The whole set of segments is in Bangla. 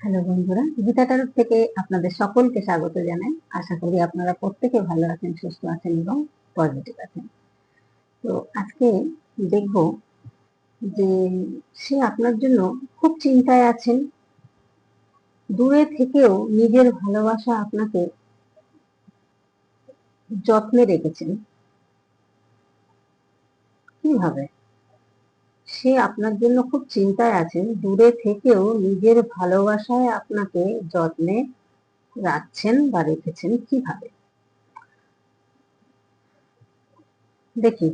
হ্যালো বন্ধুরা, গীতা টারুর থেকে আপনাদের সকলকে স্বাগত জানাই। আশা করি আপনারা প্রত্যেকে ভালো আছেন, সুস্থ আছেন এবং পজিটিভ আছেন। তো আজকে দেখব যে সে আপনার জন্য খুব চিন্তায় আছেন, দূরে থেকেও নিজের ভালোবাসা আপনাকে যত্নে রেখেছেন। কীভাবে? সে আপনার জন্য খুব চিন্তায় আছেন। দূরে থেকেও নিজের ভালোবাসায় আপনাকে যত্নে রাখছেন বা রেখেছেন কীভাবে? দেখি।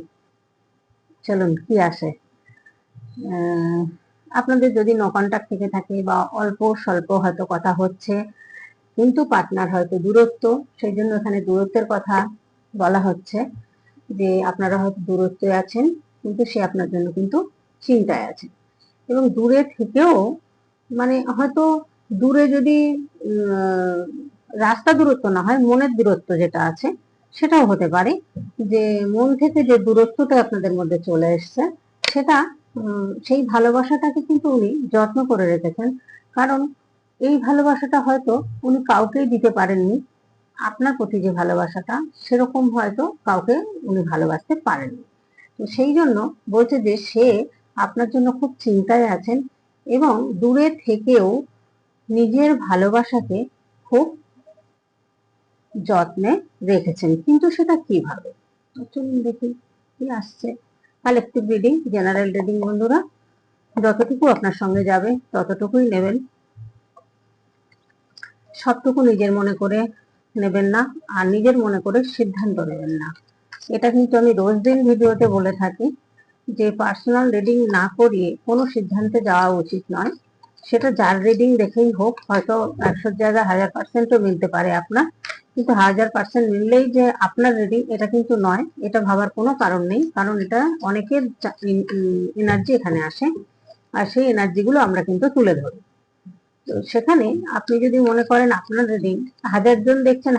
চলুন, কি আসে? আপনাদের যদি নো কন্টাক্ট থেকে থাকে বা অল্প স্বল্প হয়তো কথা হচ্ছে, কিন্তু পার্টনার হয়তো দূরত্ব, সেই জন্য এখানে দূরত্বের কথা বলা হচ্ছে যে আপনারা হয়তো দূরত্বে আছেন, কিন্তু সে আপনার জন্য কিন্তু চিন্তায় আছে। এবং দূরে থেকেও মানে হয়তো দূরে যদি রাস্তা দূরত্ব না হয়, মনের দূরত্ব যেটা আছে, সেটাও হতে পারে যে মন থেকে যে দূরত্বটা আপনাদের মধ্যে চলে এসছে, সেটা সেই ভালোবাসাটাকে কিন্তু উনি যত্ন করে রেখেছেন। কারণ এই ভালোবাসাটা হয়তো উনি কাউকেই দিতে পারেননি। আপনার প্রতি যে ভালোবাসাটা, সেরকম হয়তো কাউকে উনি ভালোবাসতে পারেননি। তো সেই জন্য বলছে যে সে আপনার জন্য খুব চিন্তায় আছেন এবং দূরে থেকেও নিজের ভালোবাসাকে খুব যত্নে রেখেছেন। কিন্তু সেটা কীভাবে? চলুন দেখি কি আসছে। কালেকটিভ রিডিং জেনারেল রিডিং বন্ধুরা, যতটুকু আপনার সঙ্গে যাবে ততটুকুই নেবেন। সবটুকু নিজের মনে করে নেবেন না আর নিজের মনে করে সিদ্ধান্ত নেবেন না। এটা কিন্তু আমি রোজ দিন ভিডিওতে বলে থাকি। যে পার্সোনাল রিডিং না করিয়ে কোনো সিদ্ধান্তে যাওয়া উচিত নয়। সেটা যার রিডিং দেখেই হোক, হয়তো একশোর জায়গায় হাজার পার্সেন্টও মিলতে পারে আপনার। কিন্তু হাজার পার্সেন্ট মিললেই যে আপনার রিডিং এটা কিন্তু নয়। এটা ভাবার কোনো কারণ নেই, কারণ এটা অনেকের এনার্জি এখানে আসে। আর সেই এনার্জিগুলো আমরা কিন্তু তুলে ধরি। তো সেখানে আপনি যদি মনে করেন আপনার রিডিং হাজার জন দেখছেন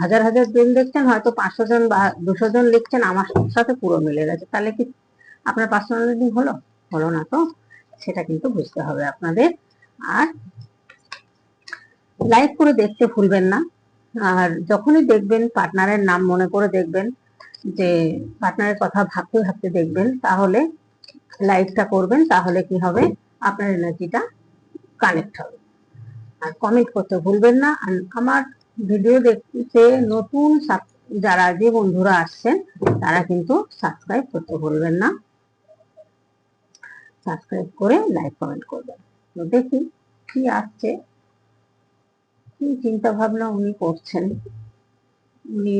হাজার হাজার জন দেখছেন, হয়তো পাঁচশো জন বা দুশো জন লিখছেন, আমার সাথে পুরো মিলে গেছে। তাহলে কি আপনার পার্সোনাল রিডিং হলো? হলো না তো? সেটা কিন্তু বুঝতে হবে আপনাদের। আর লাইক করে দেখতে ভুলবেন না। আর যখনই দেখবেন পার্টনারের নাম মনে করে দেখবেন, যে পার্টনারের কথা ভাবতে ভাবতে দেখবেন, তাহলে লাইকটা করবেন, তাহলে কি হবে? আপনার এনার্জিটা কানেক্ট হবে। আর কমেন্ট করতে ভুলবেন না। আর আমার ভিডিও দেখতে নতুন যারা যে বন্ধুরা আসছেন, তারা কিন্তু সাবস্ক্রাইব করতে ভুলবেন না। সাবস্ক্রাইব করে লাইক কমেন্ট করবেন। তো দেখি কি আসছে। কি চিন্তা ভাবনা উনি করছেন। উনি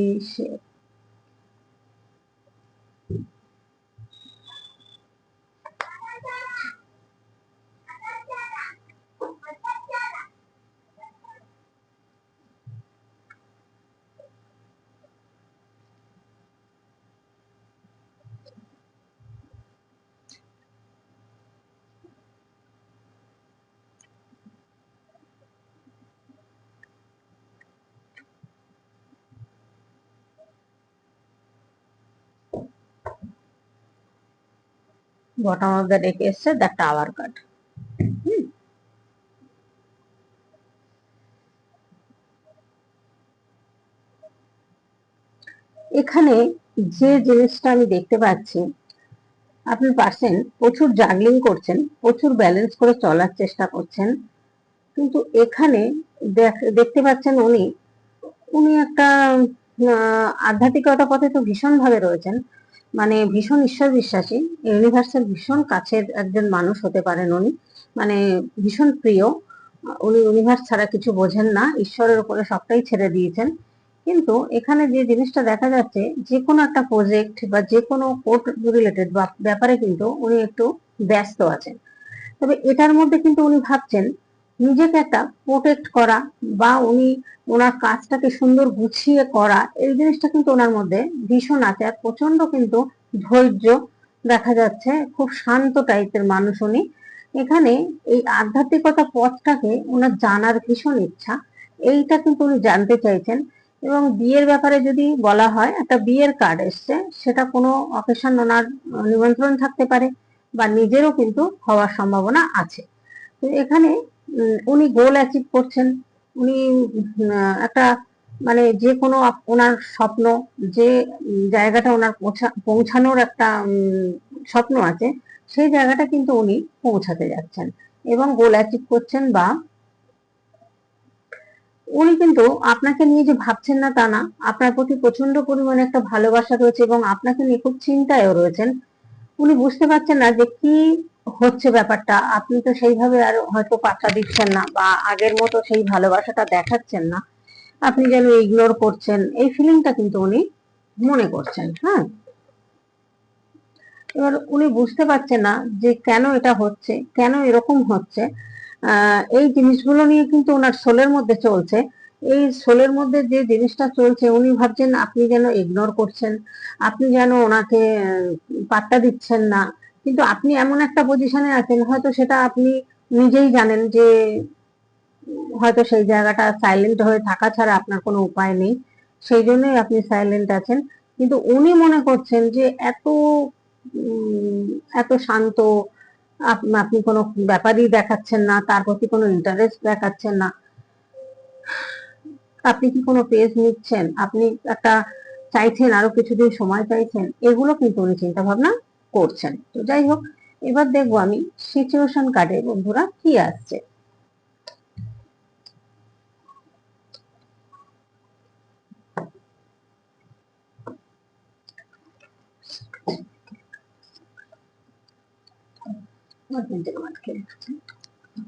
বটম অফ দ্য ডেক এসছে দ্য টাওয়ার কার্ড এখানে যে জিনিসটা আমি দেখতে পাচ্ছি আপনার পার্সন প্রচুর জাগলিং করছেন, প্রচুর ব্যালেন্স করে চলার চেষ্টা করছেন, কিন্তু এখানে দেখ- দেখতে পাচ্ছেন উনি উনি একটা আধ্যাত্মিকতা পথে তো ভীষণ ভাবে রয়েছেন মানে ভীষণ ঈশ্বর বিশ্বাসী ইউনিভার্সের ভীষণ কাছের একজন মানুষ হতে পারেন উনি। মানে ভীষণ প্রিয়, উনি ইউনিভার্স ছাড়া কিছু বোঝেন না, ঈশ্বরের উপরে সবটাই ছেড়ে দিয়েছেন। কিন্তু এখানে যে জিনিসটা দেখা যাচ্ছে, যে কোনো একটা প্রজেক্ট বা যে কোনো কোর্ট রিলেটেড ব্যাপারে কিন্তু উনি একটু ব্যস্ত আছেন। তবে এটার মধ্যে কিন্তু উনি ভাবছেন নিজেকে একটা প্রোটেক্ট করা বা উনি ওনার কাজটাকে সুন্দর গুছিয়ে করা, এই জিনিসটা কিন্তু ওনার মধ্যে ভীষণ আছে। আর প্রচণ্ড কিন্তু ধৈর্য দেখা যাচ্ছে, খুব শান্ত টাইপের মানুষ উনি। এখানে এই আধ্যাত্মিকতা পথটাকে ওনার জানার ভীষণ ইচ্ছা। এইটা কিন্তু উনি জানতে চাইছেন। এবং বিয়ের ব্যাপারে যদি বলা হয়, একটা বিয়ের কার্ড এসছে, সেটা কোনো অকেশন ওনার নিমন্ত্রণ থাকতে পারে বা নিজেরও কিন্তু হওয়ার সম্ভাবনা আছে। তো এখানে উনি গোল অ্যাচিভ করছেন। উনি একটা মানে যে কোনো ওনার স্বপ্ন, যে জায়গাটা ওনার পৌঁছা- পৌঁছানোর একটা স্বপ্ন আছে, সেই জায়গাটা কিন্তু উনি পৌঁছাতে যাচ্ছেন এবং গোল অ্যাচিভ করছেন বা উনি কিন্তু আপনাকে নিয়ে যে ভাবছেন না তা না, আপনার প্রতি প্রচণ্ড পরিমাণে একটা ভালোবাসা রয়েছে এবং আপনাকে নিয়ে খুব চিন্তায়ও রয়েছেন। উনি বুঝতে পারছেন না যে কি হচ্ছে ব্যাপারটা। আপনি তো সেইভাবে আর হয়তো পাত্তা দিচ্ছেন না বা আগের মতো সেই ভালোবাসাটা দেখাচ্ছেন না। আপনি যেন ইগনোর করছেন, এই ফিলিংটা কিন্তু উনি মনে করছেন হ্যাঁ? এবার উনি বুঝতে পারছেন না যে কেন এটা হচ্ছে, কেন এরকম হচ্ছে। এই জিনিসগুলো নিয়ে কিন্তু ওনার সোলের মধ্যে চলছে। এই সোলের মধ্যে যে জিনিসটা চলছে, উনি ভাবছেন আপনি যেন ইগনোর করছেন, আপনি যেন ওনাকে পাত্তা দিচ্ছেন না। কিন্তু আপনি এমন একটা পজিশনে আছেন, হয়তো সেটা আপনি নিজেই জানেন যে হয়তো সেই জায়গাটা সাইলেন্ট হয়ে থাকা ছাড়া আপনার কোনো উপায় নেই, সেই জন্যই আপনি সাইলেন্ট আছেন। কিন্তু উনি মনে করছেন যে এত এত শান্ত, আপ- আপনি কোনো ব্যাপারই দেখাচ্ছেন না, তার প্রতি কোনো ইন্টারেস্ট দেখাচ্ছেন না। আপনি কি কোনো পেজ নিচ্ছেন? আপনি একটা চাইছেন, আরও কিছুদিন সময় চাইছেন? এগুলো কিন্তু উনি চিন্তা ভাবনা করছেন। তো যাই হোক, এবার দেখব আমি সিচুয়েশন কার্ডে বন্ধুরা কি আসছে।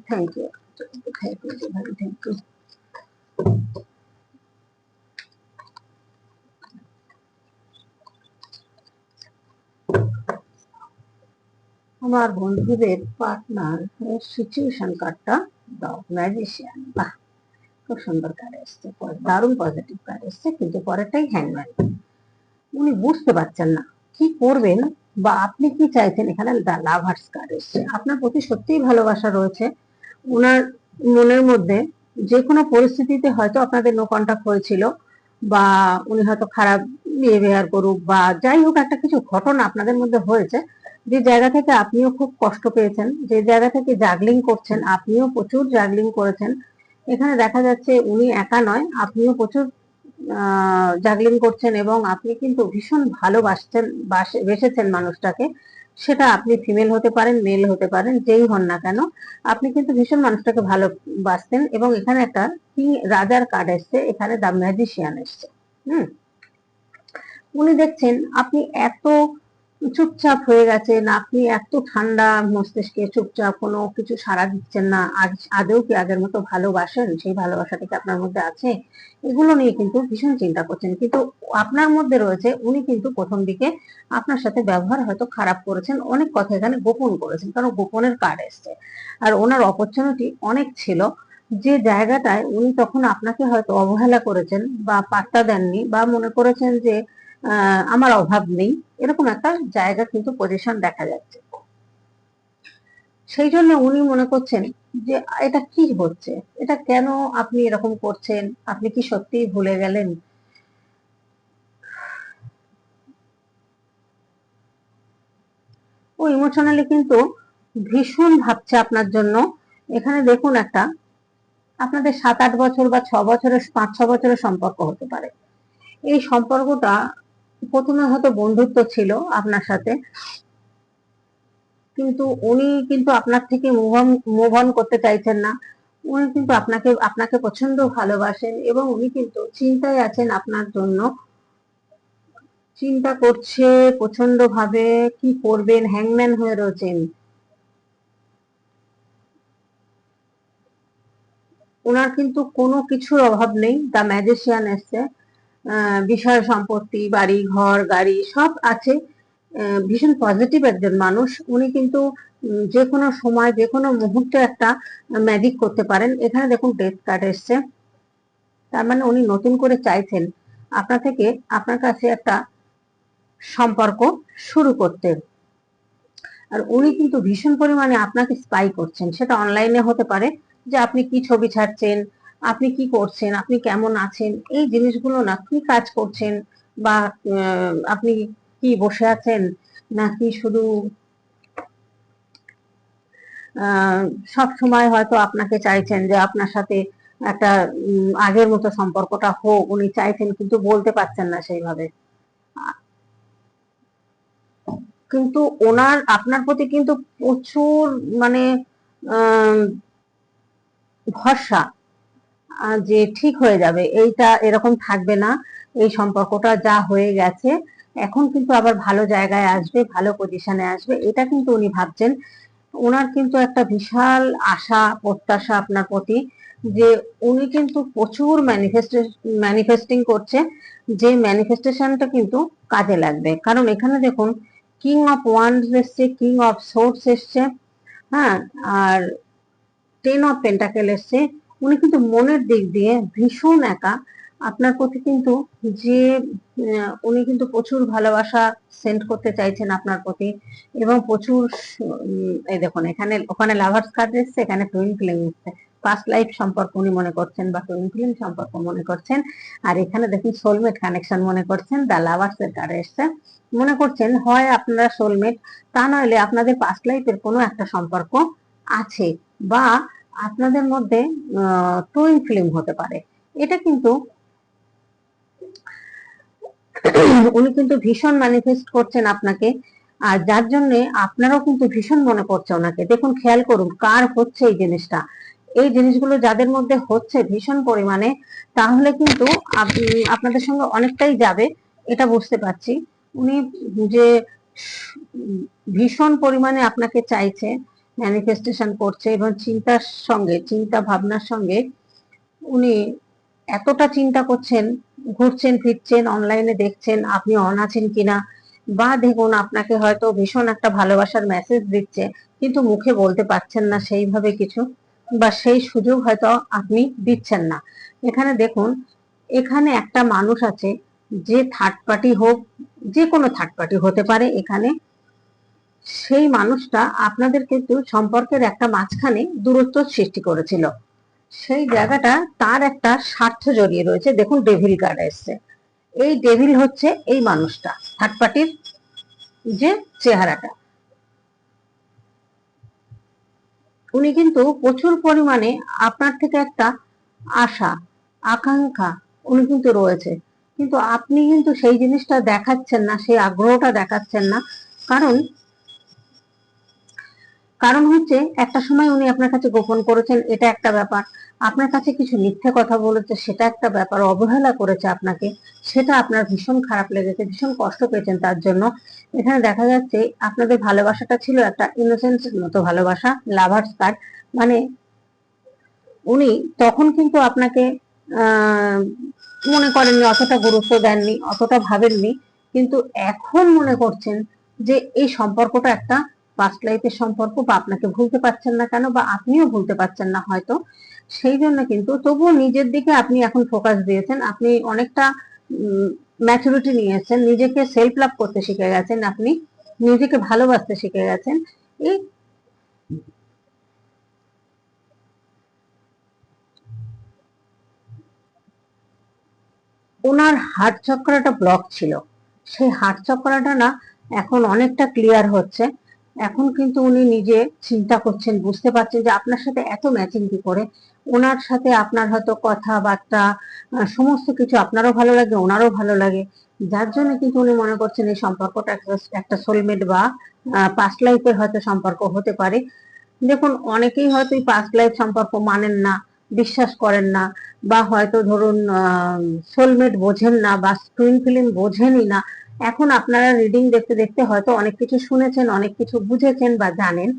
Thank you thank you thank you আমার বন্ধুদের পার্টনার সিচুয়েশন কার্ডটা দাও। ম্যাজিশিয়ান বাহ, খুব সুন্দর কার্ড এসছে। দারুণ পজিটিভ কার্ড এসছে, কিন্তু পরেরটাই হ্যাংম্যান উনি বুঝতে পারছেন না কি করবেন বা আপনি কি চাইছেন। এখানে লাভার্স কার্ড এসছে। আপনার প্রতি সত্যিই ভালোবাসা রয়েছে। ওনার মনের মধ্যে যে কোনো পরিস্থিতিতে হয়তো আপনাদের নো কন্টাক্ট হয়েছিল বা উনি হয়তো খারাপ বিহেভিয়ার করুক বা যাই হোক একটা কিছু ঘটনা আপনাদের মধ্যে হয়েছে যে জায়গা থেকে আপনিও খুব কষ্ট পেয়েছেন, যে জায়গা থেকে জাগলিং করছেন, আপনিও প্রচুর জাগলিং করেছেন, এখানে দেখা যাচ্ছে উনি একা নয়, আপনিও প্রচুর জাগলিং করছেন এবং আপনি কিন্তু ভীষণ ভালোবাসছেন, বাসে- বেসেছেন মানুষটাকে, সেটা আপনি ফিমেল হতে পারেন মেল হতে পারেন, যেই হন না কেন, আপনি কিন্তু ভীষণ মানুষটাকে ভালোবাসতেন এবং এখানে একটা কিং রাজার কার্ড এসছে, এখানে দ্য ম্যাজিশিয়ান এসছে, হুম। উনি দেখছেন আপনি এত চুপচাপ হয়ে গেছেন। আপনি এত ঠান্ডা মস্তিষ্কে চুপচাপ কোনো কিছু সাড়া দিচ্ছেন না। আজ- আদৌ কি আগের মতো ভালোবাসেন? সেই ভালোবাসাটা কি আপনার মধ্যে আছে? এগুলো নিয়ে কিন্তু ভীষণ চিন্তা করছেন। কিন্তু আপনার মধ্যে রয়েছে, উনি কিন্তু প্রথম দিকে আপনার সাথে ব্যবহার হয়তো খারাপ করেছেন, অনেক কথা এখানে গোপন করেছেন, কারণ গোপনের কার্ড এসছে। আর ওনার অপরচুনিটি অনেক ছিল। যে জায়গাটায় উনি তখন আপনাকে হয়তো অবহেলা করেছেন বা পাত্তা দেননি বা মনে করেছেন যে আমার অভাব নেই। এরকম একটা জায়গা কিন্তু পজিশন দেখা যাচ্ছে। সেই জন্য উনি মনে করছেন যে, এটা কি হচ্ছে? এটা কেন আপনি এরকম করছেন? আপনি কি সত্যিই ভুলে গেলেন? ও ইমোশনালি কিন্তু ভীষণ ভাবছে আপনার জন্য। এখানে দেখুন একটা, আপনাদের সাত আট বছর বা ছ বছরের, পাঁচ ছ বছরের সম্পর্ক হতে পারে। এই সম্পর্কটা প্রথমে হয়তো বন্ধুত্ব ছিল আপনার সাথে। কিন্তু উনি কিন্তু আপনার থেকে মুভ অন করতে চাইছেন না। উনি কিন্তু আপনাকে আপনাকে পছন্দ ভালোবাসেন এবং উনি কিন্তু চিন্তায় আছেন আপনার জন্য। চিন্তা করছে প্রচণ্ড ভাবে কি করবেন হ্যাংম্যান হয়ে রয়েছেন। ওনার কিন্তু কোনো কিছুর অভাব নেই দ্য ম্যাজিশিয়ান এসছে। বিষয় সম্পত্তি, বাড়ি, ঘর, গাড়ি সব আছে। ভীষণ পজিটিভ একজন মানুষ। উনি কিন্তু যে কোনো সময়, যে কোনো মুহূর্তে একটা ম্যাজিক করতে পারেন। এখানে দেখুন ডেথ কার্ড এসছে। তার মানে উনি নতুন করে চাইছেন আপনার থেকে আপনার কাছে একটা সম্পর্ক শুরু করতে। আর উনি কিন্তু ভীষণ পরিমাণে আপনাকে স্পাই করছেন। সেটা অনলাইনে হতে পারে যে আপনি কি ছবি ছাড়ছেন আপনি কি করছেন? আপনি কেমন আছেন? এই জিনিসগুলো না, কি কাজ করছেন? বা আপনি কি বসে আছেন? নাকি শুধু সব সময় হয়তো আপনাকে চাইছেন যে আপনার সাথে একটা আগের মতো সম্পর্কটা হোক, উনি চাইছেন কিন্তু বলতে পারছেন না সেইভাবে। কিন্তু ওনার, আপনার প্রতি কিন্তু প্রচুর মানে ভরসা। যে ঠিক হয়ে যাবে, এইটা এরকম থাকবে না, এই সম্পর্কটা যা হয়ে গেছে, এখন কিন্তু আবার ভালো জায়গায় আসবে, ভালো পজিশনে আসবে, এটা কিন্তু উনি ভাবছেন। ওনার কিন্তু একটা বিশাল আশা, প্রত্যাশা আপনার প্রতি যে উনি কিন্তু প্রচুর ম্যানিফেস্ট করছে, যে ম্যানিফেস্টেশনটা কিন্তু কাজে লাগবে। কারণ এখানে দেখুন কিং অফ ওয়ান্স এসছে কিং অফ সোর্স এসছে হ্যাঁ আর টেন অফ পেন্টাকেল এসছে উনি কিন্তু মনের দিক দিয়ে ভীষণ একা। আপনার প্রতি কিন্তু যে উনি কিন্তু প্রচুর ভালোবাসা সেন্ড করতে চাইছেন আপনার প্রতি এবং প্রচুর এই দেখুন, এখানে, ওখানে লাভার্স কার্ড এসছে, এখানে টুইন ফিলিং এসছে। পাস্ট লাইফ সম্পর্ক উনি মনে করছেন বা টুইন সম্পর্ক মনে করছেন। আর এখানে দেখুন সোলমেট কানেকশন মনে করছেন দ্য লাভার্স এর কার্ড এসছে। মনে করছেন, হয় আপনারা সোলমেট তা নইলে আপনাদের পাস্ট লাইফের কোনো একটা সম্পর্ক আছে বা আপনাদের মধ্যে টুইন ফিল্ম হতে পারে। এটা কিন্তু উনি কিন্তু ভীষণ ম্যানিফেস্ট করছেন আপনাকে, আর যার জন্য আপনারাও কিন্তু ভীষণ মনে পড়ছে ওনাকে। দেখুন, খেয়াল করুন, কার হচ্ছে এই জিনিসটা? এই জিনিসগুলো যাদের মধ্যে হচ্ছে ভীষণ পরিমাণে, তাহলে কিন্তু আপ- আপনাদের সঙ্গে অনেকটাই যাবে, এটা বুঝতে পারছি। উনি যে ভীষণ পরিমাণে আপনাকে চাইছে ম্যানিফেস্টেশন করছে এবং চিন্তার সঙ্গে, চিন্তা ভাবনার সঙ্গে উনি এতটা চিন্তা করছেন, ঘুরছেন, ফিরছেন অনলাইনে দেখছেন, আপনি অন আছেন কিনা? বা দেখুন, আপনাকে হয়তো ভীষণ একটা ভালোবাসার মেসেজ দিচ্ছে, কিন্তু মুখে বলতে পারছেন না সেইভাবে কিছু বা সেই সুযোগ হয়তো আপনি দিচ্ছেন না। এখানে দেখুন, এখানে একটা মানুষ আছে, যে থার্ড পার্টি হোক, যে কোনো থার্ড পার্টি হতে পারে এখানে। সেই মানুষটা আপনাদের কিন্তু সম্পর্কের একটা মাঝখানে দূরত্ব সৃষ্টি করেছিল। সেই জায়গাটা তার একটা স্বার্থ জড়িয়ে রয়েছে। দেখুন ডেভিল কার্ড এসছে। এই ডেভিল হচ্ছে এই মানুষটা থার্ড পার্টির যে চেহারাটা। উনি কিন্তু প্রচুর পরিমাণে আপনার থেকে একটা আশা, আকাঙ্ক্ষা উনি কিন্তু রয়েছে। কিন্তু আপনি কিন্তু সেই জিনিসটা দেখাচ্ছেন না, সেই আগ্রহটা দেখাচ্ছেন না। কারণ কারণ হচ্ছে, একটা সময় উনি আপনার কাছে গোপন করেছেন, এটা একটা ব্যাপার। আপনার কাছে কিছু মিথ্যে কথা বলেছে, সেটা একটা ব্যাপার, অবহেলা করেছে আপনাকে, সেটা আপনার ভীষণ খারাপ লেগেছে, ভীষণ কষ্ট পেয়েছেন তার জন্য। এখানে দেখা যাচ্ছে, আপনাদের ভালোবাসাটা ছিল একটা ইনোসেন্স মতো ভালোবাসা লাভার্স কার্ড মানে উনি তখন কিন্তু আপনাকে মনে করেননি, অতটা গুরুত্ব দেননি, অতটা ভাবেননি, কিন্তু এখন মনে করছেন যে এই সম্পর্কটা একটা পাস্ট লাইফের সম্পর্ক বা আপনাকে ভুলতে পারছেন না কেন বা আপনিও ভুলতে পারছেন না হয়তো, সেই জন্য কিন্তু তবুও নিজের দিকে আপনি এখন ফোকাস দিয়েছেন। আপনি অনেকটা ম্যাচুরিটি নিয়েছেন, নিজেকে সেলফ লাভ করতে শিখে গেছেন, আপনি নিজেকে ভালোবাসতে শিখে গেছেন। এই ওনার হার্ট চক্রটা ব্লক ছিল। সেই হার্ট চক্রটা না এখন অনেকটা ক্লিয়ার হচ্ছে। এখন কিন্তু উনি নিজে চিন্তা করছেন, বুঝতে পারছেন যে আপনার সাথে এত ম্যাচিং কি করে? ওনার সাথে আপনার হয়তো কথাবার্তা সমস্ত কিছু আপনারও ভালো লাগে, ওনারও ভালো লাগে। যার জন্য কিন্তু উনি মনে করছেন এই সম্পর্কটা একটা- সোলমেট বা পাস্ট লাইফের হয়তো সম্পর্ক হতে পারে। দেখুন, অনেকেই হয়তো এই পাস্ট লাইফ সম্পর্ক মানেন না, বিশ্বাস করেন না, বা হয়তো ধরুন সোলমেট বোঝেন না, বা টুইন ফিল্ম বোঝেনই না। এখন আপনারা রিডিং দেখতে দেখতে হয়তো অনেক কিছু শুনেছেন, অনেক কিছু বুঝেছেন বা জানেন।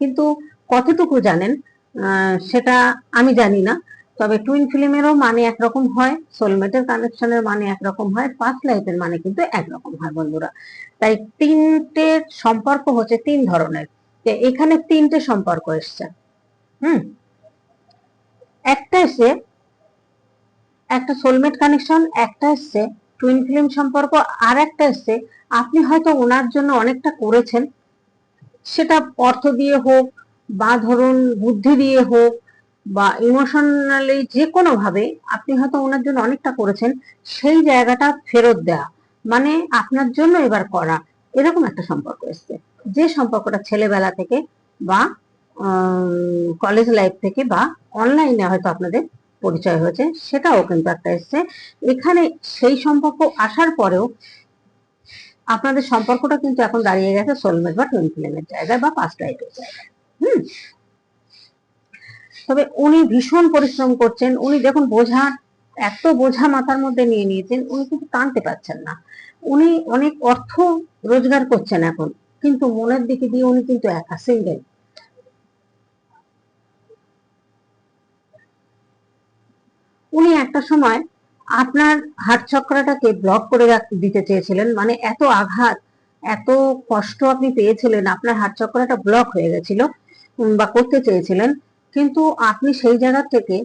কিন্তু কতটুকু জানেন সেটা আমি জানি না। তবে টুইন ফিল্মেরও মানে একরকম হয় সোলমেটের কানেকশনের মানে একরকম হয় পাস্ট লাইফের মানে কিন্তু একরকম হয় বন্ধুরা। তাই তিনটে সম্পর্ক হচ্ছে তিন ধরনের। এখানে তিনটে সম্পর্ক এসছে। হুম? একটা এসে একটা সোলমেট কানেকশন একটা এসছে টুইন ফিল্ম সম্পর্ক আর একটা এসছে। আপনি হয়তো ওনার জন্য অনেকটা করেছেন। সেটা অর্থ দিয়ে হোক বা ধরুন বুদ্ধি দিয়ে হোক বা ইমোশনালি যে কোনো ভাবে আপনি হয়তো ওনার জন্য অনেকটা করেছেন। সেই জায়গাটা ফেরত দেওয়া মানে আপনার জন্য এবার করা। এরকম একটা সম্পর্ক এসছে। যে সম্পর্কটা ছেলেবেলা থেকে বা কলেজ লাইফ থেকে বা অনলাইনে হয়তো আপনাদের পরিচয় হয়েছে, সেটাও কিন্তু একটা এসছে। এখানে সেই সম্পর্ক আসার পরেও আপনাদের সম্পর্কটা কিন্তু এখন দাঁড়িয়ে গেছে সোলমেট বা টুইন ফিল্মের জায়গায় বা পাঁচ লাইফের জায়গায়। হুম? তবে উনি ভীষণ পরিশ্রম করছেন, উনি দেখুন বোঝা, এত বোঝা মাথার মধ্যে নিয়ে নিয়েছেন, উনি কিন্তু টানতে পারছেন না। উনি অনেক অর্থ রোজগার করছেন এখন, কিন্তু মনের দিকে দিয়ে উনি কিন্তু একা সিঙ্গেল উনি একটা সময় আপনার হাট চক্রটাকে ব্লক করে দিতে চেয়েছিলেন। মানে এত আঘাত, এত কষ্ট আপনি পেয়েছিলেন, আপনার হাট চক্রটা ব্লক হয়ে গেছিল বা করতে চেয়েছিলেন। কিন্তু আপনি সেই জায়গা থেকে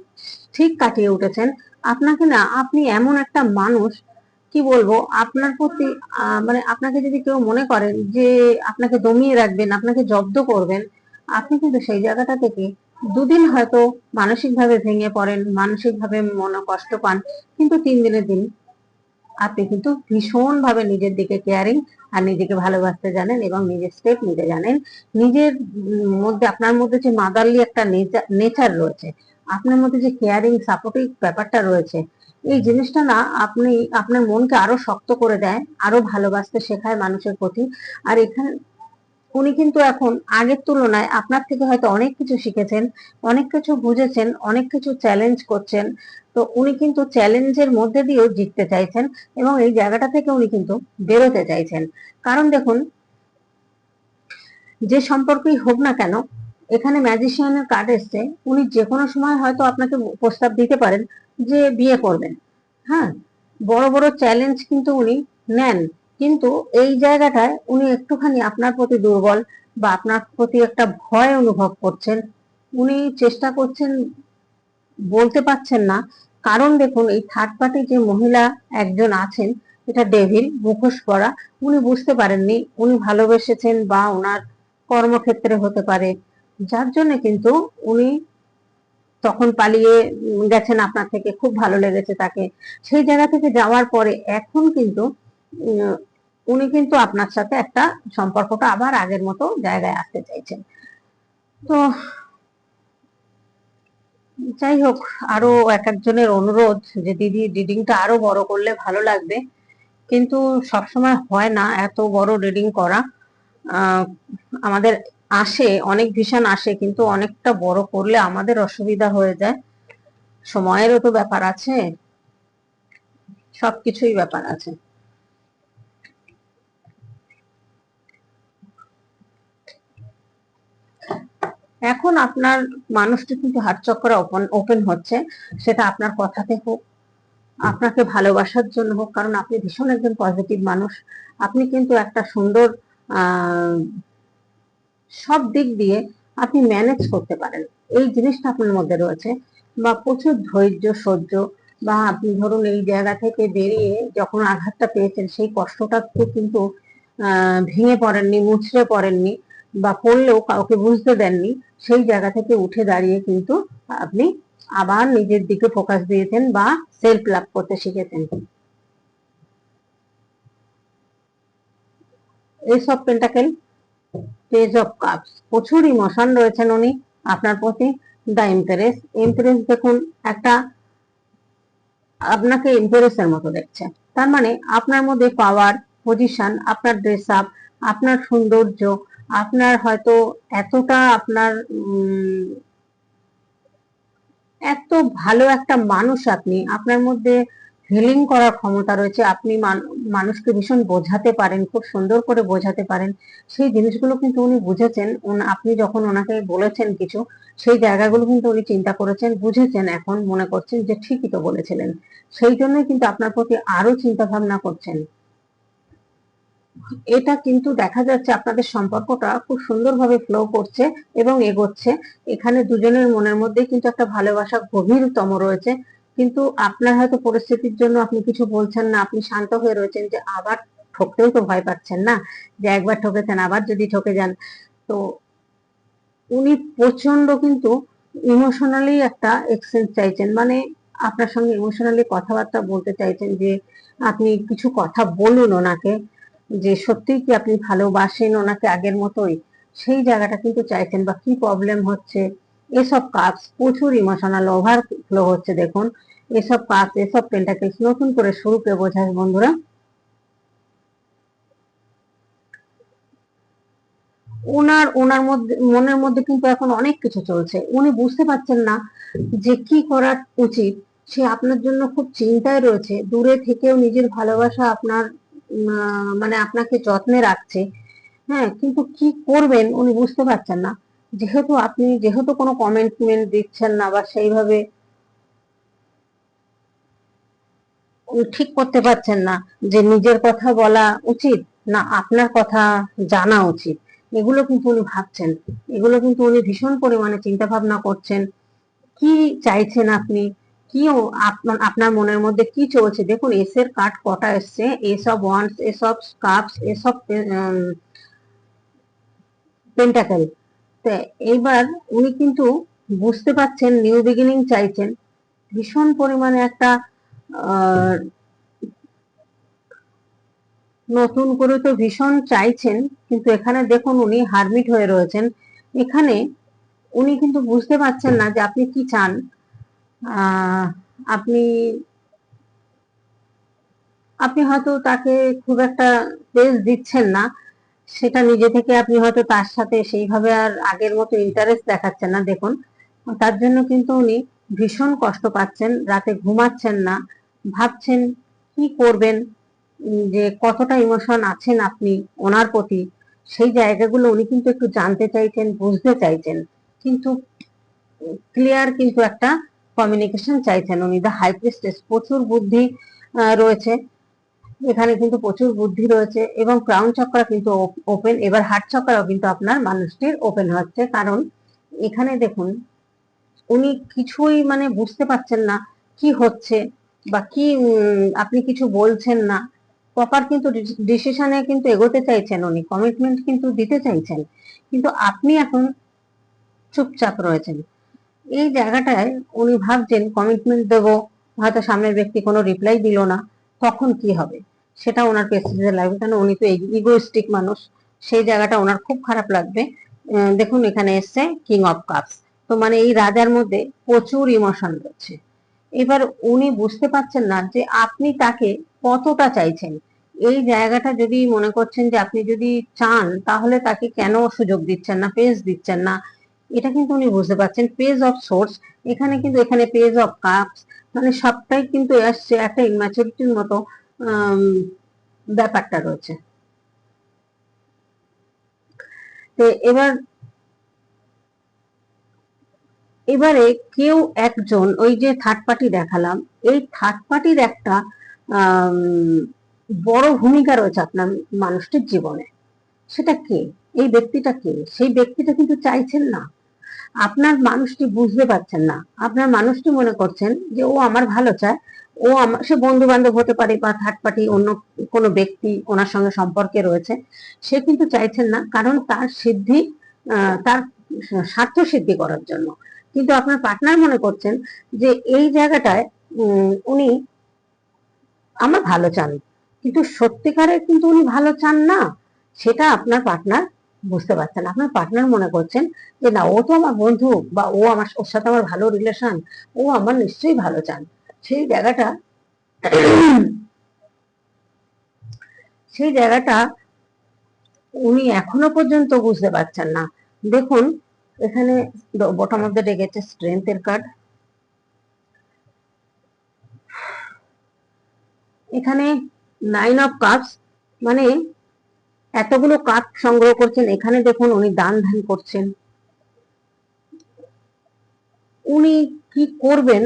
ঠিক কাটিয়ে উঠেছেন। আপনাকে না, আপনি এমন একটা মানুষ, কি বলব, আপনার প্রতি মানে আপনাকে যদি কেউ মনে করেন যে আপনাকে দমিয়ে রাখবেন, আপনাকে জব্দ করবেন, আপনি কিন্তু সেই জায়গাটা থেকে দুদিন হয়তো মানসিকভাবে ভেঙে পড়েন, মানসিকভাবে মনে কষ্ট পান, কিন্তু তিন দিনের দিন আপনি কিন্তু ভীষণ ভাবে নিজের দিকে কেয়ারিং আর নিজেকে ভালোবাসতে জানেন এবং নিজের স্টেপ নিতে জানেন। নিজের মধ্যে, আপনার মধ্যে যে মাদারলি একটা নেচার রয়েছে, আপনার মধ্যে যে কেয়ারিং সাপোর্টিভ ব্যাপারটা রয়েছে, এই জিনিসটা না আপনি, আপনার মনকে আরও শক্ত করে দেয়, আরও ভালোবাসতে শেখায় মানুষের প্রতি। আর এখানে উনি কিন্তু এখন আগের তুলনায় আপনার থেকে হয়তো অনেক কিছু শিখেছেন, অনেক কিছু বুঝেছেন, অনেক কিছু চ্যালেঞ্জ করছেন। তো উনি কিন্তু চ্যালেঞ্জের মধ্যে দিয়েও জিততে চাইছেন এবং এই জায়গাটা থেকে উনি কিন্তু বেরোতে চাইছেন। কারণ দেখুন, যে সম্পর্কই হোক না কেন, এখানে ম্যাজিশিয়ানের কার্ড এসছে, উনি যে কোনো সময় হয়তো আপনাকে প্রস্তাব দিতে পারেন যে বিয়ে করবেন। হ্যাঁ বড় বড় চ্যালেঞ্জ কিন্তু উনি নেন। কিন্তু এই জায়গাটায় উনি একটুখানি আপনার প্রতি দুর্বল বা আপনার প্রতি একটা ভয় অনুভব করছেন। উনি চেষ্টা করছেন বলতে পারছেন না। কারণ দেখুন, এই থার্ড পার্টি যে মহিলা একজন আছেন, এটা ডেভিল মুখোশ পরা, উনি বুঝতে পারেননি। উনি ভালোবেসেছেন বা ওনার কর্মক্ষেত্রে হতে পারে। যার জন্য কিন্তু উনি তখন পালিয়ে গেছেন আপনার থেকে, খুব ভালো লেগেছে তাকে। সেই জায়গা থেকে যাওয়ার পরে এখন কিন্তু উনি কিন্তু আপনার সাথে একটা সম্পর্কটা আবার আগের মতো জায়গায় আসতে চাইছেন। তো যাই হোক, আরও এক একজনের অনুরোধ যে দিদি রিডিংটা আরও বড় করলে ভালো লাগবে। কিন্তু সবসময় হয় না এত বড় রিডিং করা। আমাদের আসে, অনেক ভীষণ আসে, কিন্তু অনেকটা বড় করলে আমাদের অসুবিধা হয়ে যায়। সময়েরও তো ব্যাপার আছে, সবকিছুই ব্যাপার আছে। এখন আপনার মানুষটি কিন্তু হাত চক্র ওপেন ওপেন হচ্ছে, সেটা আপনার কথাতে হোক, আপনাকে ভালোবাসার জন্য হোক, কারণ আপনি ভীষণ একজন পজিটিভ মানুষ। আপনি কিন্তু একটা সুন্দর সব দিক দিয়ে আপনি ম্যানেজ করতে পারেন। এই জিনিসটা আপনার মধ্যে রয়েছে। বা প্রচুর ধৈর্য, সহ্য, বা আপনি ধরুন এই জায়গা থেকে বেরিয়ে যখন আঘাতটা পেয়েছেন, সেই কষ্টটা কিন্তু ভেঙে পড়েননি মুছড়ে পড়েননি। বা পড়লেও কাউকে বুঝতে দেননি, সেই জায়গা থেকে উঠে দাঁড়িয়ে কিন্তু আপনি আবার নিজের দিকে ফোকাস দিয়েছেন বা সেলফ লাভ করতে শিখেছেন। এইসব পেন্টাকেল পেজ অফ কাপস প্রচুর ইমোশন রয়েছেন উনি আপনার প্রতি দ্য এম্পারেস এম্পারেস দেখুন একটা আপনাকে এম্পারেসের মতো দেখছে। তার মানে আপনার মধ্যে পাওয়ার পজিশন আপনার ড্রেস আপ আপনার সৌন্দর্য আপনার হয়তো এতটা আপনার এত ভালো একটা মানুষ আপনি, আপনার মধ্যে হিলিং করার ক্ষমতা রয়েছে, আপনি মানুষকে ভীষণ বোঝাতে পারেন, খুব সুন্দর করে বোঝাতে পারেন। সেই জিনিসগুলো কিন্তু উনি বুঝেছেন আপনি যখন ওনাকে বলেছেন কিছু, সেই জায়গাগুলো কিন্তু উনি চিন্তা করেছেন, বুঝেছেন, এখন মনে করছেন যে ঠিকই তো বলেছিলেন। সেই জন্যই কিন্তু আপনার প্রতি আরও চিন্তা ভাবনা করছেন। এটা কিন্তু দেখা যাচ্ছে আপনাদের সম্পর্কটা খুব সুন্দরভাবে ফ্লো করছে এবং এগোচ্ছে। এখানে দুজনের মনের মধ্যে কিন্তু একটা ভালোবাসা গভীরতম রয়েছে। কিন্তু আপনার হয়তো পরিস্থিতির জন্য আপনি কিছু বলছেন না, আপনি শান্ত হয়ে রয়েছেন যে আবার ঠকতেও তো ভয় পাচ্ছেন না, যে একবার ঠকেছেন, আবার যদি ঠকে যান। তো উনি প্রচণ্ড কিন্তু ইমোশনালি একটা এক্সচেঞ্জ চাইছেন। মানে আপনার সঙ্গে ইমোশনালি কথাবার্তা বলতে চাইছেন যে, আপনি কিছু কথা বলুন ওনাকে। যে সত্যিই কি আপনি ভালোবাসেন ওনাকে আগের মতোই? সেই জায়গাটা কিন্তু চাইছেন বা কি প্রবলেম হচ্ছে? এসব কাজ প্রচুর ইমোশনাল ওভার ফ্লো হচ্ছে দেখুন। এসব কাজ, এসব পেন্টাকেলস নতুন করে শুরুকে বোঝায় বন্ধুরা। ওনার ওনার মধ্যে, মনের মধ্যে কিন্তু এখন অনেক কিছু চলছে। উনি বুঝতে পারছেন না যে কি করা উচিত। সে আপনার জন্য খুব চিন্তায় রয়েছে। দূরে থেকেও নিজের ভালোবাসা আপনার মানে আপনাকে যত্নে রাখছে। হ্যাঁ কিন্তু কি করবেন উনি বুঝতে পারছেন না। যেহেতু আপনি, যেহেতু কোনো কমেন্টমেন্ট দিচ্ছেন না বা সেইভাবে ঠিক করতে পারছেন না যে নিজের কথা বলা উচিত না আপনার কথা জানা উচিত, এগুলো কিন্তু উনি ভাবছেন। এগুলো কিন্তু উনি ভীষণ পরিমাণে চিন্তা ভাবনা করছেন। কি চাইছেন আপনি? কি আপনার মনের মধ্যে কি চলছে? দেখুন, এস এর কার্ড কটা এসছে? এসব ওয়ান্স এসব স্কাপস এসব পেন্টাকেল। তো এইবার উনি কিন্তু বুঝতে পারছেন, নিউ বিগিনিং চাইছেন। ভীষণ পরিমাণে একটা নতুন করে তো ভীষণ চাইছেন, কিন্তু এখানে দেখুন উনি হারমিট হয়ে রয়েছেন। এখানে উনি কিন্তু বুঝতে পারছেন না যে আপনি কি চান। আপনি আপনি হয়তো তাকে খুব একটা পেজ দিচ্ছেন না। সেটা নিজে থেকে আপনি হয়তো তার সাথে সেইভাবে আর আগের মতো ইন্টারেস্ট দেখাচ্ছেন না, দেখুন। তার জন্য কিন্তু উনি ভীষণ কষ্ট পাচ্ছেন, রাতে ঘুমাচ্ছেন না। ভাবছেন কি করবেন? যে কতটা ইমোশন আছেন আপনি ওনার প্রতি? সেই জায়গাগুলো উনি কিন্তু একটু জানতে চাইছেন, বুঝতে চাইছেন। কিন্তু ক্লিয়ার কিন্তু একটা কমিউনিকেশন চাইছেন। উনি দ্য হাই প্রিস্টেস প্রচুর বুদ্ধি রয়েছে। এখানে কিন্তু প্রচুর বুদ্ধি রয়েছে এবং ক্রাউন চক্রা কিন্তু ওপেন এবার হার্ট চক্রাও কিন্তু আপনার মানুষটির ওপেন হচ্ছে। কারণ এখানে দেখুন, উনি কিছুই মানে বুঝতে পারছেন না কি হচ্ছে বা কি আপনি কিছু বলছেন না। প্রপার কিন্তু ডিসিশনে কিন্তু এগোতে চাইছেন উনি কমিটমেন্ট কিন্তু দিতে চাইছেন। কিন্তু আপনি এখন চুপচাপ রয়েছেন। এই জায়গাটায় উনি ভাবছেন কমিটমেন্ট দেবো, হয়তো সামনের ব্যক্তি কোনো রিপ্লাই দিল না, তখন কি হবে? সেটা ওনার পেসিজে লাগবে, কেন উনি তো ইগোস্টিক মানুষ। সেই জায়গাটা ওনার খুব খারাপ লাগবে। দেখুন, এখানে এসছে কিং অফ কাপস তো মানে এই রাজার মধ্যে প্রচুর ইমোশন রয়েছে। এবার উনি বুঝতে পারছেন না যে আপনি তাকে কতটা চাইছেন। এই জায়গাটা যদি মনে করছেন যে আপনি যদি চান, তাহলে তাকে কেন সুযোগ দিচ্ছেন না পেজ দিচ্ছেন না? এটা কিন্তু উনি বুঝতে পারছেন। পেজ অফ সোর্স এখানে কিন্তু এখানে পেজ অফ কাপস মানে সবটাই কিন্তু আসছে একটা ইনম্যাচুরিটির মতো ব্যাপারটা রয়েছে। তো এবার, এবারে কেউ একজন, ওই যে থার্ড পার্টি দেখালাম, এই থার্ড পার্টির একটা বড় ভূমিকা রয়েছে আপনার মানুষটির জীবনে। সেটা কে? এই ব্যক্তিটা কে? সেই ব্যক্তিটা কিন্তু চাইছেন না। আপনার মানুষটি বুঝতে পারছেন না। আপনার মানুষটি মনে করছেন যে, ও আমার ভালো চায়। ও আমার সে বন্ধু বান্ধব হতে পারে বা থার্ড পার্টি অন্য কোনো ব্যক্তি ওনার সঙ্গে সম্পর্কে রয়েছে। সে কিন্তু চাইছেন না, কারণ তার সিদ্ধি তার স্বার্থ সিদ্ধি করার জন্য। কিন্তু আপনার পার্টনার মনে করছেন যে, এই জায়গাটায় উনি আমার ভালো চান। কিন্তু সত্যিকারের কিন্তু উনি ভালো চান না। সেটা আপনার পার্টনার বুঝতে পারছেন আপনার পার্টনার মনে করছেন যে, না, ও তো আমার বন্ধু বা ও আমার, ওর সাথে আমার ভালো রিলেশন ও আমার নিশ্চয়ই ভালো চান। সেই জায়গাটা সেই জায়গাটা উনি এখনও পর্যন্ত বুঝতে পারছেন না। দেখুন, এখানে বটম অফ দ্য ডেকেছে স্ট্রেংথের কার্ড এখানে নাইন অফ কাপস মানে এতগুলো কাপ সংগ্রহ করছেন, এখানে দেখুন উনি দান ধ্যান করছেন। উনি কি করবেন?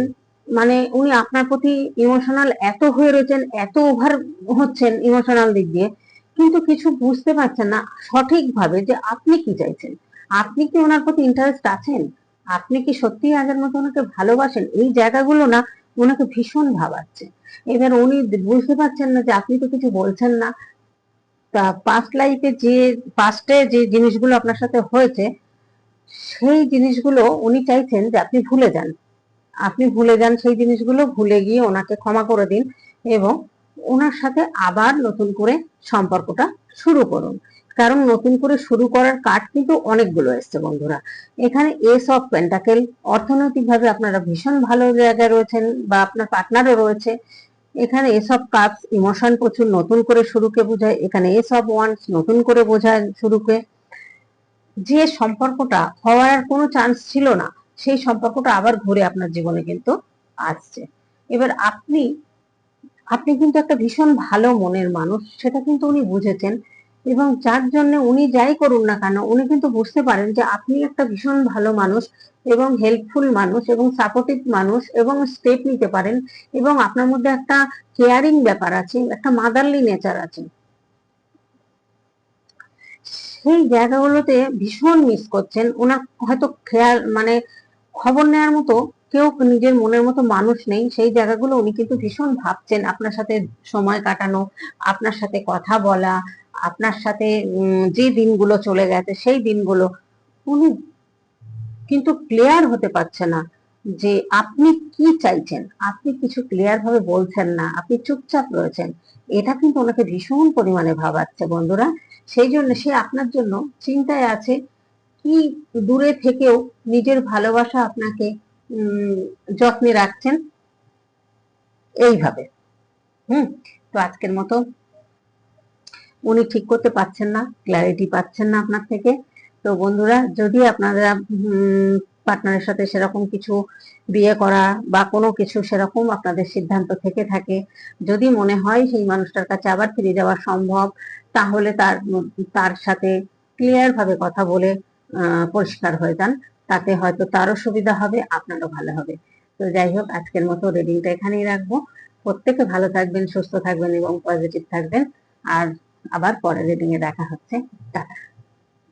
মানে উনি আপনার প্রতি ইমোশনাল এত হয়ে রয়েছেন, এত ওভার হচ্ছেন ইমোশনাল দিক দিয়ে, কিন্তু কিছু বুঝতে পারছেন না সঠিকভাবে যে আপনি কি চাইছেন। আপনি কি ওনার প্রতি ইন্টারেস্ট আছেন? আপনি কি সত্যি আগের মতো ওনাকে ভালোবাসেন? এই জায়গাগুলো না ওনাকে ভীষণ ভাবাচ্ছে। এবার উনি বুঝতে পারছেন না যে আপনি তো কিছু বলছেন না তা পাস্ট লাইফে যে পাস্টে যে জিনিসগুলো আপনার সাথে হয়েছে, সেই জিনিসগুলো উনি চাইছেন যে আপনি ভুলে যান। আপনি ভুলে যান সেই জিনিসগুলো, ভুলে গিয়ে ওনাকে ক্ষমা করে দিন এবং ওনার সাথে আবার নতুন করে সম্পর্কটা শুরু করুন। কারণ নতুন করে শুরু করার কার্ড কিন্তু অনেকগুলো এসছে বন্ধুরা। এখানে এস অফ পেন্টাকেল অর্থনৈতিকভাবে আপনারা ভীষণ ভালো জায়গায় রয়েছেন বা আপনার পার্টনারও রয়েছে। এখানে এস অফ কাপস ইমোশন প্রচুর নতুন করে শুরুকে বোঝায়। এখানে এস অফ ওয়ান্স নতুন করে বোঝায় শুরুকে। যে সম্পর্কটা হওয়ার কোনো চান্স ছিল না, সেই সম্পর্কটা আবার ঘুরে আপনার জীবনে কিন্তু আসছে। এবার আপনি আপনি কিন্তু একটা ভীষণ ভালো মনের মানুষ, সেটা কিন্তু উনি বুঝেছেন। এবং যার জন্য উনি যাই করুন না কেন, উনি কিন্তু বুঝতে পারেন যে আপনি একটা ভীষণ ভালো মানুষ এবং হেল্পফুল মানুষ এবং সাপোর্টিভ মানুষ এবং স্টেপ নিতে পারেন এবং আপনার মধ্যে একটা কেয়ারিং ব্যাপার আছে, একটা মাদারলি নেচার আছে। সেই জায়গাগুলোতে ভীষণ মিস করছেন, ওনার হয়তো খেয়াল মানে খবর নেওয়ার মতো কেউ নিজের মনের মতো মানুষ নেই। সেই জায়গাগুলো উনি কিন্তু ভীষণ ভাবছেন আপনার সাথে সময় কাটানো, আপনার সাথে কথা বলা, আপনার সাথে যে দিনগুলো চলে গেছে সেই দিনগুলো। উনি কিন্তু ক্লিয়ার হতে পারছে না যে আপনি কি চাইছেন। আপনি কিছু ক্লিয়ার ভাবে বলছেন না, আপনি চুপচাপ রয়েছেন। এটা কিন্তু ওনাকে ভীষণ পরিমাণে ভাবাচ্ছে বন্ধুরা। সেই জন্য সে আপনার জন্য চিন্তায় আছে কি দূরে থেকেও নিজের ভালোবাসা আপনাকে যত্নে রাখছেন। এইভাবে। হুম? তো আজকের মতো উনি ঠিক করতে পারছেন না ক্ল্যারিটি পাচ্ছেন না আপনার থেকে। তো বন্ধুরা, যদি আপনারা পার্টনারের সাথে সেরকম কিছু বিয়ে করা বা কোনো কিছু সেরকম আপনাদের সিদ্ধান্ত থেকে থাকে, যদি মনে হয় সেই মানুষটার কাছে আবার ফিরে যাওয়া সম্ভব, তাহলে তার তার সাথে ক্লিয়ার ভাবে কথা বলে পরিষ্কার হয়ে যান। তাতে হয়তো তারও সুবিধা হবে, আপনারও ভালো হবে। তো যাই হোক, আজকের মতো রিডিংটা এখানেই রাখব। প্রত্যেকে ভালো থাকবেন, সুস্থ থাকবেন এবং পজিটিভ থাকবেন। আর আবার পরের রিডিং এ দেখা হচ্ছে। টাটা।